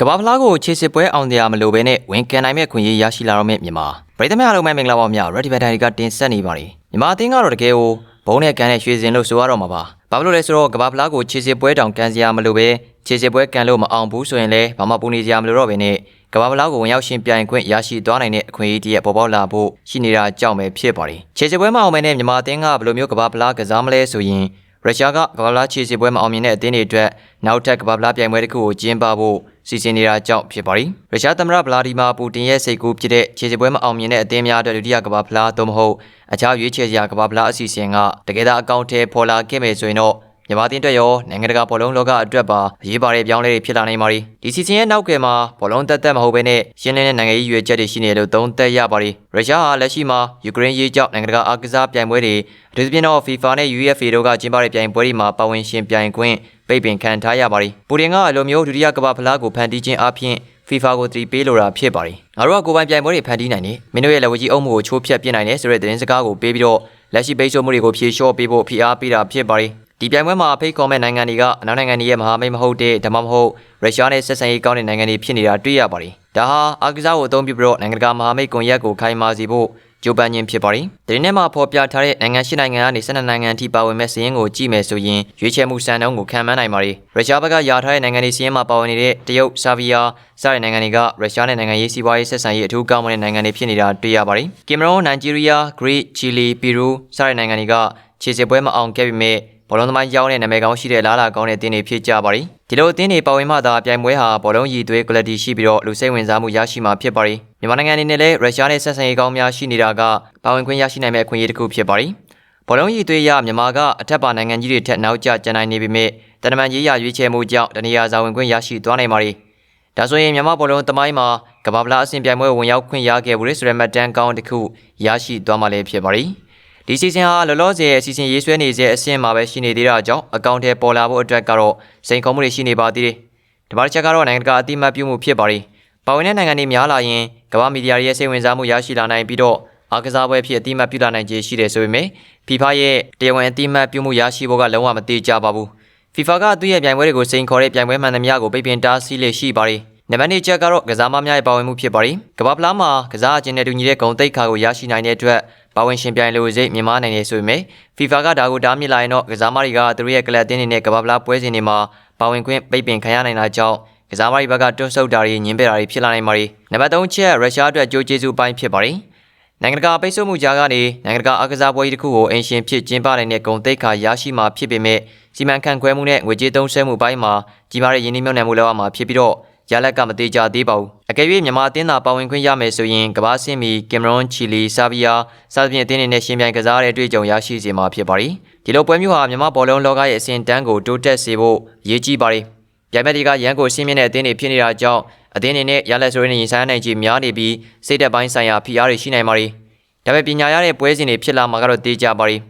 ကဘာဖလားကိုခြေစစ်ပွဲအောင်တရားမလို့ဘဲနဲ့ဝင်ကန်နိုင်မဲ့ခွင့်ရရရှိလာတော့မဲ့မြန်မာပရိသတ်များအားလုံးပဲမင်္ဂလာပါများ Ready Battery ကတင်ဆက်နေပါတယ်မြန်မာအသင်းကတော့တကယ်ကိုဘုံနဲ့ကန်နဲ့ရွှေစင်လို့ဆိုရတော့မှာပါဘာဖြစ်လို့လဲဆိုတော့ကဘာဖလားကိုခြေစစ်ပွဲတောင်ကန်စရာမလိုပဲခြေစစ်ပွဲကန်လို့မအောင်ဘူးဆိုရင်လည်းဘာမှပူနေစရာမလိုတော့ဘဲနဲ့ကဘာဖလားကိုဝင်ရောက်ရှင်ပြိုင်ခွင့်ရရှိသွားနိုင်တဲ့အခွင့်အရေးတည်းပေါ်ပေါက်လာဖို့ရှိနေတာကြောင့်ပဲဖြစ်ပါတယ်ခြေစစ်ပွဲမအောင်မဲနဲ့မြန်မာအသင်းကဘယ်လိုမျိုးကဘာဖလားကစားမလဲဆိုရင် ရုရှားကကမ္ဘာလားခြေစစ်ပွဲမအောင်မြင်တဲ့အသင်းတွေအတွက်နောက်ထပ်ကမ္ဘာလားပြိုင်ပွဲတစ်ခုကိုကျင်းပဖို့စီစဉ်နေတာကြောင့်ဖြစ်ပါသည်။ရုရှားသမ္မတဗလာဒီမာပူတင်ရဲ့စိတ်ကူးဖြစ်တဲ့ခြေစစ်ပွဲမအောင်မြင်တဲ့အသင်းများအတွက်ဒုတိယကမ္ဘာဖလားသို့မဟုတ်အခြားရွေးချယ်စရာကမ္ဘာဖလားအစီအစဉ်ကတကယ်တော့အကောင့်ထဲပေါ်လာခဲ့မယ်ဆိုရင်တော့ မြန်မာအသင်းအတွက်ရောနိုင်ငံတကာဘောလုံးလောကအတွက်ပါအရေးပါတဲ့ပြောင်းလဲတွေဖြစ်လာနိုင်ပါသည်ဒီစီစဉ်ရဲ့နောက်ကယ်မှာဘောလုံးတက်တက်မဟုတ်ဘဲနဲ့ရှင်းလင်းတဲ့နိုင်ငံရေးရွေးချက်တွေရှိနေလို့သုံးသက်ရပါသည်ရုရှားဟာလက်ရှိမှာယူကရိန်းရေးကြောင့်နိုင်ငံတကာအားကစားပြိုင်ပွဲတွေအထူးသဖြင့်တော့ FIFA နဲ့ UEFA တို့ကကျင်းပတဲ့ပြိုင်ပွဲတွေမှာပါဝင်ရှင်ပြိုင်ခွင့်ပိတ်ပင်ခံထားရပါသည်ပူတင်ကအလိုမျိုးဒုတိယကမ္ဘာဖလားကိုဖန်တီးခြင်းအပြင် FIFA ကိုတတိပေးလိုတာဖြစ်ပါတယ်ငါတို့ကကိုယ်ပိုင်ပြိုင်ပွဲတွေဖန်တီးနိုင်တယ်မင်းတို့ရဲ့လက်ဝဲကြီးအုပ်မှုကိုချိုးဖျက်ပြစ်နိုင်တယ်ဆိုတဲ့သတင်းစကားကိုပေးပြီးတော့လက်ရှိပိတ်ဆို့မှုတွေကိုဖြေလျှော့ပေးဖို့ဖိအားပေးတာဖြစ်ပါတယ် ဒီပြိုင်ပွဲမှာဖိတ်ခေါ်မဲ့နိုင်ငံတွေကအနောက်နိုင်ငံတွေရဲ့မဟာမိတ်မဟုတ်တဲ့ဒါမှမဟုတ်ရုရှားနဲ့ဆက်ဆံရေးကောင်းတဲ့နိုင်ငံတွေဖြစ်နေတာတွေ့ရပါတယ်ဒါဟာအာကစားကိုအသုံးပြုပြီးတော့နိုင်ငံတကာမဟာမိတ်ကွန်ရက်ကိုခိုင်မာစေဖို့ကြိုးပမ်းခြင်းဖြစ်ပါတယ်။ဒီနေ့မှာဖော်ပြထားတဲ့နိုင်ငံရှိနိုင်ငံကနေ12နိုင်ငံအထိပါဝင်မဲ့စီးရင်ကိုကြည့်မယ်ဆိုရင်ရွေးချယ်မှုစံနှုန်းကိုခံမှန်းနိုင်ပါတယ်။ရုရှားဘက်ကယာထားတဲ့နိုင်ငံတွေစီးရင်မှာပါဝင်နေတဲ့တရုတ်၊ဆာဗီယာစတဲ့နိုင်ငံတွေကရုရှားနဲ့နိုင်ငံရေးစီးပွားရေးဆက်ဆံရေးအထူးကောင်းမွန်တဲ့နိုင်ငံတွေဖြစ်နေတာတွေ့ရပါတယ်။ကင်မရွန်၊နိုင်ဂျီးရီးယား၊ဂရိ၊ချီလီ၊ပီရူစတဲ့နိုင်ငံတွေကခြေစစ်ပွဲမအောင်ခဲ့ပေမဲ့ ဘောလုံးသမားရောင်းတဲ့နာမည်ကောင်းရှိတဲ့လားလာကောင်းတဲ့တင်းတွေဖြစ်ကြပါတယ်။ဒီလိုအသင်းတွေပါဝင်မှသာပြိုင်ပွဲဟာဘောလုံးရည်သွေး quality ရှိပြီးတော့လူစိတ်ဝင်စားမှုရရှိမှာဖြစ်ပါတယ်။မြန်မာနိုင်ငံအနေနဲ့လည်းရုရှားနဲ့ဆက်ဆံရေးကောင်းများရှိနေတာကပါဝင်ခွင့်ရရှိနိုင်မဲ့အခွင့်အရေးတစ်ခုဖြစ်ပါတယ်။ဘောလုံးရည်သွေးရမြန်မာကအထက်ပါနိုင်ငံကြီးတွေထက်နောက်ကျကျန်နိုင်နေပေမဲ့တနမန်ကြီးရရွေးချယ်မှုကြောင့်တနေရာဇာဝင်ခွင့်ရရှိသွားနိုင်ပါတယ်။ဒါဆိုရင်မြန်မာဘောလုံးတမိုင်းမှာကမ္ဘာပလာအဆင့်ပြိုင်ပွဲဝင်ရောက်ခွင့်ရခဲ့ဘူးလေဆိုတဲ့မှတ်တမ်းကောင်းတစ်ခုရရှိသွားမှလည်းဖြစ်ပါတယ်။ ဒီစီစဉ်ဟာလောလောဆယ်အစီအစဉ်ရေးဆွဲနေတဲ့အဆင့်မှာပဲရှိနေသေးတာကြောင့်အကောင့်ထဲပေါ်လာဖို့အတွက်ကတော့စိန်ခေါ်မှုတွေရှိနေပါသေးတယ်။ဒီမှာတစ်ချက်ကတော့နိုင်ငံတကာအတိမတ်ပြုမှုဖြစ်ပါရီ။ပါဝင်တဲ့နိုင်ငံတွေများလာရင်ကမ္ဘာမီဒီယာတွေရဲ့စိတ်ဝင်စားမှုရရှိလာနိုင်ပြီးတော့အားကစားပွဲဖြစ်အတိမတ်ပြုလာနိုင်ခြေရှိတယ်ဆိုပေမဲ့ FIFA ရဲ့တရားဝင်အတိမတ်ပြုမှုရရှိဖို့ကလုံးဝမသေးကြပါဘူး။ FIFA ကသူ့ရဲ့ပြိုင်ပွဲတွေကိုစိန်ခေါ်တဲ့ပြိုင်ပွဲမှန်သမျှကိုပိတ်ပင်တားဆီးလေရှိပါရီ။နံပါတ်2ချက်ကတော့ကစားမများရဲ့ပါဝင်မှုဖြစ်ပါရီ။ကမ္ဘာပလားမှာကစားအကျဉ်းနဲ့တူညီတဲ့ဂုဏ်သိက္ခာကိုရရှိနိုင်တဲ့အတွက် ပါဝင်ရှင်ပြိုင်လို့စိတ်မြန်မာနိုင်နေဆိုပေမဲ့ FIFA ကဒါကိုတားမြစ်လာရင်တော့ကစားမတွေကသူတို့ရဲ့ကလပ်တင်းတွေနဲ့ကမ္ဘာပလားပွဲစဉ်တွေမှာပါဝင်ခွင့်ပိတ်ပင်ခံရနိုင်တာကြောင့်ကစားမတွေဘက်ကတွန်းဆုတ်တာတွေညင်းပယ်တာတွေဖြစ်လာနိုင်ပါတယ်။နံပါတ်3ချက်ရုရှားအတွက်ကြိုးကျေးဇူးပိုင်းဖြစ်ပါတယ်။နိုင်ငံတကာပိတ်ဆို့မှုကြားကနေနိုင်ငံတကာအားကစားပွဲကြီးတစ်ခုကိုအင်ရှင်ဖြစ်ကျင်းပနိုင်တဲ့ဂုဏ်သိက္ခာရရှိမှာဖြစ်ပေမဲ့စီမံခန့်ခွဲမှုနဲ့ငွေကြေးသုံးစွဲမှုပိုင်းမှာကြီးမားတဲ့ယင်းနှိမ့်မြုပ်နှံမှုလောက်အောင်မှာဖြစ်ပြီးတော့ ရလက်ကမသေးကြသေးပါဘူးအကယ်၍မြန်မာအသင်းသာပါဝင်ခွင့်ရမယ်ဆိုရင်ကမ္ဘာ့ဆင့်မီကင်မရွန်ချီလီဆာဗီယာစသဖြင့်အသင်းတွေနဲ့ရှင်ပြိုင်ကစားတဲ့အတွေ့အကြုံရရှိစေမှာဖြစ်ပါသည်ဒီလိုပွဲမျိုးဟာမြန်မာဘောလုံးလောကရဲ့အစဉ်တန်းကိုတိုးတက်စေဖို့ရည်ကြီးပါသည်ပြိုင်ပွဲတွေကရန်ကိုရှင်းမြင့်တဲ့အသင်းတွေဖြစ်နေတာကြောင့်အသင်းတွေနဲ့ရလက်ဆိုရင်ရင်ဆိုင်နိုင်ခြင်းများနေပြီးစိတ်သက်ပိုင်းဆိုင်ရာဖိအားတွေရှိနိုင်ပါသည်ဒါပေမဲ့ပညာရတဲ့ပွဲစဉ်တွေဖြစ်လာမှာကတော့တေးကြပါသည်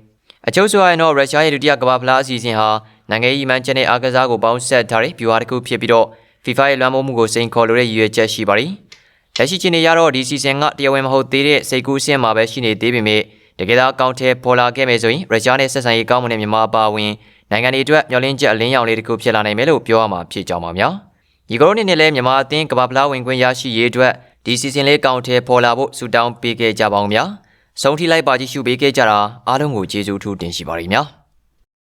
အချို့ဆိုရင်တော့ရုရှားရဲ့ဒုတိယကမ္ဘာဖလားအစီအစဉ်ဟာနိုင်ငံရေးမှန်ချက်နဲ့အားကစားကိုပေါင်းဆက်ထားတဲ့ဗျူဟာတစ်ခုဖြစ်ပြီးတော့ FIFA ရဲ့လွှမ်းမိုးမှုကိုစိန်ခေါ်လိုတဲ့ရည်ရွယ်ချက်ရှိပါတယ်။လက်ရှိချိန်နေရတော့ဒီစီဇန်ကတရားဝင်မဟုတ်သေးတဲ့စိတ်ကူးအဆင့်မှာပဲရှိနေသေးပေမဲ့တကယ်တော့အကောင့်ထဲပေါ်လာခဲ့မယ်ဆိုရင်ရုရှားနဲ့ဆက်ဆံရေးကောင်းမွန်တဲ့မြန်မာအပါအဝင်နိုင်ငံတွေအတွက်မျှော်လင့်ချက်အလင်းရောင်လေးတစ်ခုဖြစ်လာနိုင်မယ်လို့ပြောရမှာဖြစ်ကြောင်းပါဗျာ။ဒီကရိုနေနဲ့လည်းမြန်မာအသင်းကမ္ဘာဖလားဝင်ခွင့်ရရှိရေးအတွက်ဒီစီဇန်လေးကောင့်ထဲပေါ်လာဖို့ဆုတောင်းပေးခဲ့ကြပါအောင်ဗျာ။ဆုံးထိလိုက်ပါကြည့်ရှုပေးခဲ့ကြတာအားလုံးကိုကျေးဇူးထူးတင်ရှိပါရစေဗျာ။